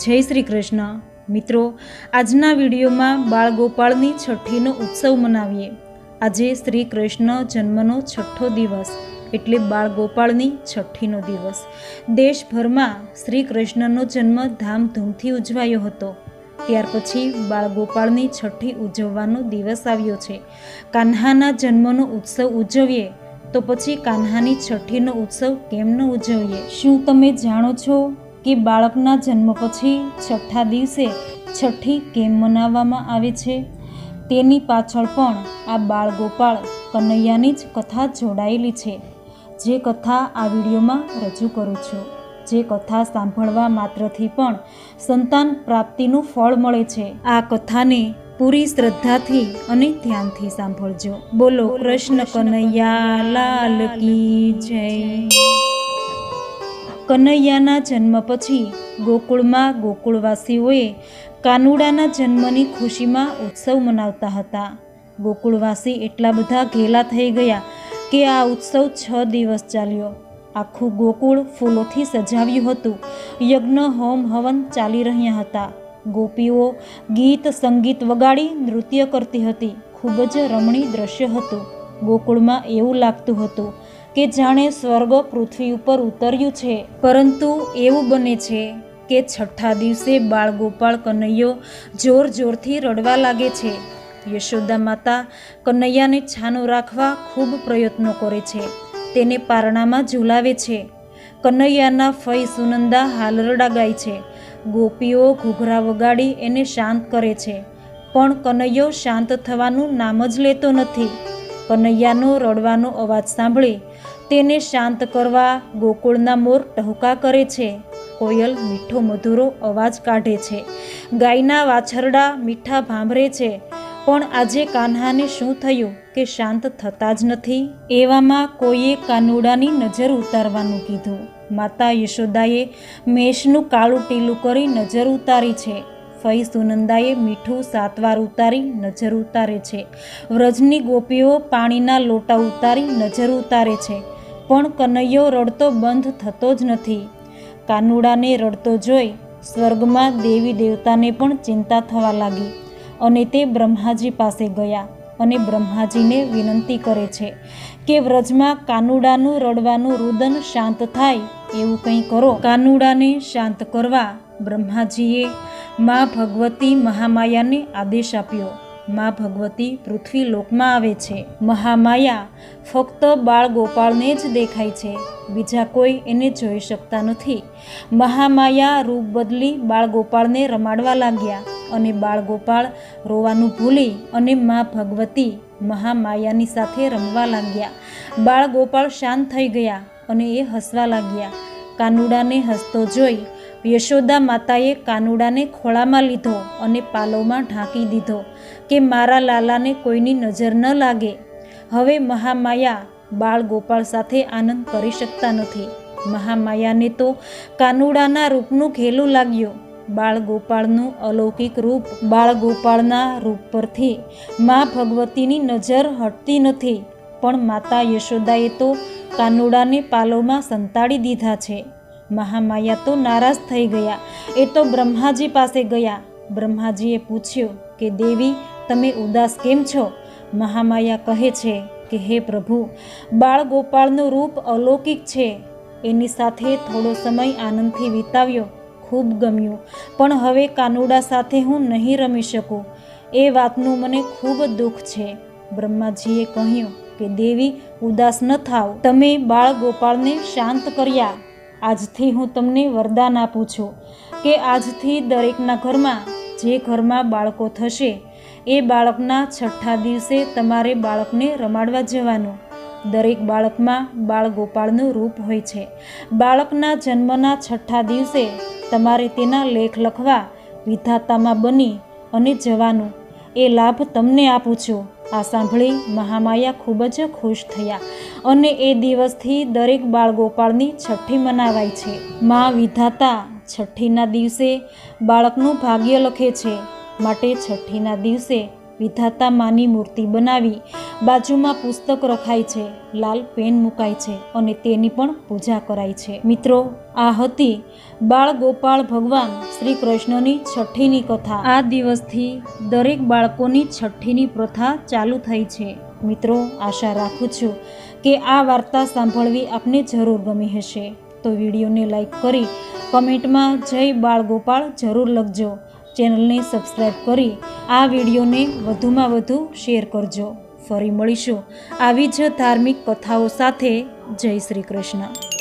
જય શ્રી કૃષ્ણ. મિત્રો, આજના વિડીયોમાં બાળગોપાળની છઠ્ઠીનો ઉત્સવ મનાવીએ. આજે શ્રી કૃષ્ણ જન્મનો છઠ્ઠો દિવસ એટલે બાળગોપાળની છઠ્ઠીનો દિવસ. દેશભરમાં શ્રી કૃષ્ણનો જન્મ ધામધૂમથી ઉજવાયો હતો. ત્યાર પછી બાળગોપાળની છઠ્ઠી ઉજવવાનો દિવસ આવ્યો છે. કાન્હાના જન્મનો ઉત્સવ ઉજવીએ તો પછી કાન્હાની છઠ્ઠીનો ઉત્સવ કેમ ન ઉજવીએ? શું તમે જાણો છો? કે બાળકના જન્મ પછી છઠ્ઠા દિવસે છઠ્ઠી કેમ મનાવવામાં આવે છે? તેની પાછળ પણ આ બાળ ગોપાળ કનૈયાની જ કથા જોડાયેલી છે. જે કથા આ વિડીયોમાં રજૂ કરું છું. જે કથા સાંભળવા માત્રથી પણ સંતાન પ્રાપ્તિનું ફળ મળે છે. આ કથાને પૂરી શ્રદ્ધાથી અને ધ્યાનથી સાંભળજો. બોલો કૃષ્ણ કનૈયા, લાલ કી જય. કનૈયાના જન્મ પછી ગોકુળમાં ગોકુળવાસીઓએ કાનુડાના જન્મની ખુશીમાં ઉત્સવ મનાવતા હતા. ગોકુળવાસી એટલા બધા ઘેલા થઈ ગયા કે આ ઉત્સવ છ દિવસ ચાલ્યો. આખું ગોકુળ ફૂલોથી સજાવ્યું હતું. યજ્ઞ, હોમ, હવન ચાલી રહ્યા હતા. ગોપીઓ ગીત, સંગીત વગાડી નૃત્ય કરતી હતી. ખૂબ જ રમણીય દ્રશ્ય હતું. ગોકુળમાં એવું લાગતું હતું કે જાણે સ્વર્ગ પૃથ્વી ઉપર ઉતર્યું છે. પરંતુ એવું બને છે કે છઠ્ઠા દિવસે બાળ ગોપાળ કનૈયો જોર જોરથી રડવા લાગે છે. યશોદા માતા કનૈયાને છાનો રાખવા ખૂબ પ્રયત્નો કરે છે. તેને પારણામાં ઝૂલાવે છે. કનૈયાના ફઈ સુનંદા હાલરડા ગાય છે. ગોપીઓ ઘૂઘરા વગાડી એને શાંત કરે છે. પણ કનૈયો શાંત થવાનું નામ જ લેતો નથી. કનૈયાનો રડવાનો અવાજ સાંભળી તેને શાંત કરવા ગોકુળના મોર ટહુકા કરે છે. કોયલ મીઠો મધુરો અવાજ કાઢે છે. ગાયના વાછરડા મીઠા ભાંભરે છે. પણ આજે કાન્હાને શું થયું કે શાંત થતા જ નથી? એવામાં કોઈએ કાનુડાની નજર ઉતારવાનું કીધું. માતા યશોદાએ મેષનું કાળું ટીલું કરી નજર ઉતારી છે. ફઈ સુનંદાએ મીઠું સાતવાર ઉતારી નજર ઉતારે છે. વ્રજની ગોપીઓ પાણીના લોટા ઉતારી નજર ઉતારે છે. પણ કનૈયો રડતો બંધ થતો જ નથી. કાનુડાને રડતો જોઈ સ્વર્ગમાં દેવી દેવતાને પણ ચિંતા થવા લાગી અને તે બ્રહ્માજી પાસે ગયા અને બ્રહ્માજીને વિનંતી કરે છે કે વ્રજમાં કાનુડાનું રડવાનું રુદન શાંત થાય એવું કંઈ કરો. કાનુડાને શાંત કરવા બ્રહ્માજીએ મા ભગવતી મહામાયાને આદેશ આપ્યો. મા ભગવતી પૃથ્વી લોકમાં આવે છે. મહામાયા ફક્ત બાળ ગોપાળને જ દેખાય છે. બીજા કોઈ એને જોઈ શકતા નથી. મહામાયા રૂપ બદલી બાળ ગોપાળને રમાડવા લાગ્યા અને બાળ ગોપાળ રોવાનું ભૂલી અને મા ભગવતી મહામાયાની સાથે રમવા લાગ્યા. બાળ ગોપાળ શાંત થઈ ગયા અને એ હસવા લાગ્યા. કાનુડાને હસતો જોઈ યશોદા માતાએ કાનુડાને ખોળામાં લીધો અને પાલોમાં ઢાંકી દીધો કે મારા લાલાને કોઈની નજર ન લાગે. હવે મહામાયા બાળ ગોપાળ સાથે આનંદ કરી શકતા નથી. મહામાયાને તો કાનુડાના રૂપનું ઘેલું લાગ્યું. બાળ ગોપાળનું અલૌકિક રૂપ બાળ ગોપાળના રૂપ પરથી મા ભગવતીની નજર હટતી નથી. પણ માતા યશોદાએ તો કાનુડાને પાલોમાં સંતાડી દીધા છે. મહામાયા તો નારાજ થઈ ગયા. એ તો બ્રહ્માજી પાસે ગયા. બ્રહ્માજીએ પૂછ્યું કે, દેવી, તમે ઉદાસ કેમ છો? મહામાયા કહે છે કે, હે પ્રભુ, બાળ ગોપાળનું રૂપ અલૌકિક છે. એની સાથે થોડો સમય આનંદથી વિતાવ્યો. ખૂબ ગમ્યું. પણ હવે કાનુડા સાથે હું નહીં રમી શકું. એ વાતનું મને ખૂબ દુઃખ છે. બ્રહ્માજીએ કહ્યું કે, દેવી, ઉદાસ ન થાવ. તમે બાળ ગોપાળને શાંત કર્યા. આજથી હું તમને વરદાન આપું છું કે આજથી દરેકના ઘરમાં જે ઘરમાં બાળકો થશે, એ બાળકના છઠ્ઠા દિવસે તમારે બાળકને રમાડવા જવાનું. દરેક બાળકમાં બાળ ગોપાળનું રૂપ હોય છે. બાળકના જન્મના છઠ્ઠા દિવસે તમારે તેના લેખ લખવા વિધાતામાં બની અને જવાનું. એ લાભ તમને આપું છું. આ સાંભળી મહામાયા ખૂબ જ ખુશ થયા અને એ દિવસથી દરેક બાળ ગોપાળની છઠ્ઠી મનાવાય છે. મા વિધાતા છઠ્ઠીના દિવસે બાળકનું ભાગ્ય લખે છે. માટે છઠ્ઠીના દિવસે વિધાતા માની મૂર્તિ બનાવી બાજુમાં પુસ્તક રખાય છે, લાલ પેન મુકાય છે અને તેની પણ પૂજા કરાય છે. મિત્રો, આ હતી બાળ ગોપાળ ભગવાન શ્રી કૃષ્ણની છઠ્ઠીની કથા. આ દિવસથી દરેક બાળકોની છઠ્ઠીની પ્રથા ચાલુ થઈ છે. મિત્રો, આશા રાખું છું કે આ વાર્તા સાંભળવી આપને જરૂર ગમી હશે. તો વિડીયોને લાઈક કરી કમેન્ટમાં જય બાળ ગોપાળ જરૂર લખજો. ચેનલને સબસ્ક્રાઈબ કરી આ વિડીયોને વધુમાં વધુ શેર કરજો. ફરી મળીશું આવી જ ધાર્મિક કથાઓ સાથે. જય શ્રી કૃષ્ણ.